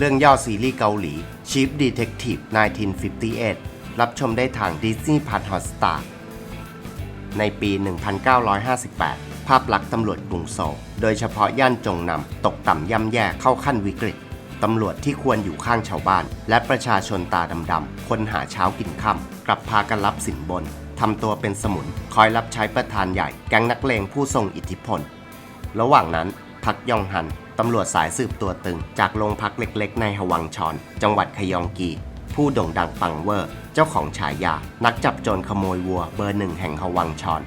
เรื่องย่อซีรีส์เกาหลี Chief Detective 1958 รับชมได้ทาง Disney Plus Hotstar ในปี 1958 ภาพลักษณ์ตำรวจกรุงโซลโดยเฉพาะย่านจงนำตกต่ำย่ำแย่เข้าขั้นวิกฤต ตำรวจที่ควรอยู่ข้างชาวบ้าน และประชาชนตาดำๆ คนหาเช้ากินค่ำกลับพากันรับสินบนทำตัวเป็นสมุน คอยรับใช้ประธานใหญ่ แก๊งนักเลงผู้ทรงอิทธิพล ระหว่างนั้น พักยองฮัน ตำรวจสายสืบตัวตึง จากโรงพักเล็กๆ ในฮวังชอน จังหวัดขยองกี ผู้โด่งดังปังเวอร์ เจ้าของฉายา นักจับโจรขโมยวัวเบอร์หนึ่งแห่งฮวังชอน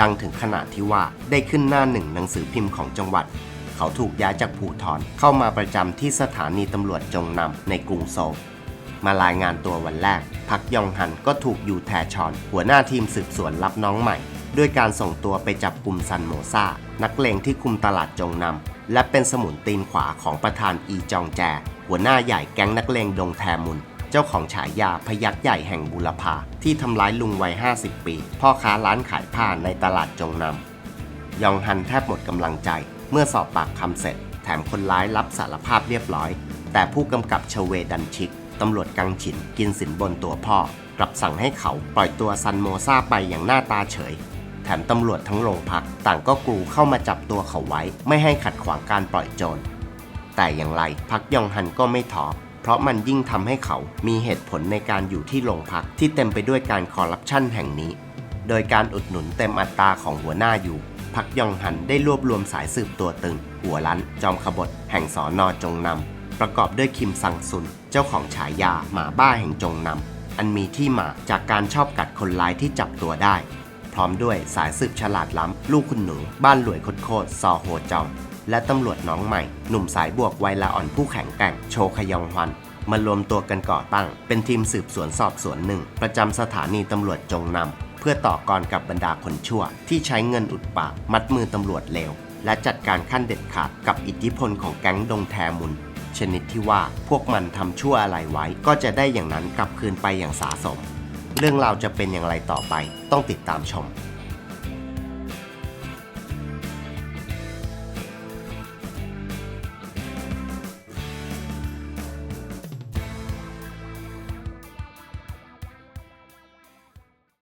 ดังถึงขนาดที่ว่าได้ขึ้นหน้าหนึ่งหนังสือพิมพ์ของจังหวัด เขาถูกย้ายจากภูทรเข้ามาประจำที่สถานีตำรวจจงนำในกรุงโซลมารายงานตัววันแรก พักยองฮันก็ถูกยูแทชอน หัวหน้าทีมสืบสวนรับน้องใหม่ ด้วยการส่งตัวไปจับกลุ่มซันโมซานักเลงที่คุมตลาดจงนำและเป็นสมุนตีนขวาของประธานอีจองแจ หัวหน้าใหญ่แก๊งนักเลงดงแทมุน เจ้าของฉายาพยักษ์ใหญ่แห่งบุรพาที่ทำร้ายลุงวัย 50 ปี พ่อค้าร้านขายผ้าในตลาดจงนำยองฮันแทบหมดกำลังใจ เมื่อสอบปากคำเสร็จ แถมคนร้ายรับสารภาพเรียบร้อย แต่ผู้กำกับเชเวดันชิกตำรวจกังฉินกินสินบนตัวพ่อกลับสั่งให้เขาปล่อยตัวซันโมซาไปอย่างหน้าตาเฉย ถมตำรวจทั้งโรงพัก ต่างก็กรูเข้ามาจับตัวเขาไว้ ไม่ให้ขัดขวางการปล่อยโจร แต่อย่างไรพักยองฮันก็ไม่ท้อเพราะมันยิ่งทำให้เขามีเหตุผลในการอยู่ที่โรงพักที่เต็มไปด้วยการคอร์รัปชันแห่งนี้ โดยการอุดหนุนเต็มอัตราของหัวหน้าอยู่ พักยองฮันได้รวบรวมสายสืบตัวตึง หัวล้านจอมขบฏแห่งสอนอจงนำ ประกอบด้วยคิมซังซุน เจ้าของฉายาหมาบ้าแห่งจงนำ อันมีที่มาจากการชอบกัดคนร้ายที่จับตัวได้ พร้อมด้วยสายสืบฉลาดล้ำ ลูกคุณหนู บ้านหลวยโคตรๆซอโฮจองและตำรวจน้องใหม่ หนุ่มสายบวกไวละอ่อนผู้แข็งแกร่งโชคยองฮวันมารวมตัวกันก่อตั้ง เป็นทีมสืบสวนสอบสวนหนึ่ง ประจำสถานีตำรวจจงนำเพื่อต่อกรกับบรรดาคนชั่ว ที่ใช้เงินอุดปากมัดมือตำรวจเลวและจัดการขั้นเด็ดขาดกับอิทธิพลของแก๊งดงแทมุน ชนิดที่ว่าพวกมันทำชั่วอะไรไว้ก็จะได้อย่างนั้นกลับคืนไปอย่างสาสม เรื่องราวจะเป็นอย่างไรต่อไปต้องติดตามชม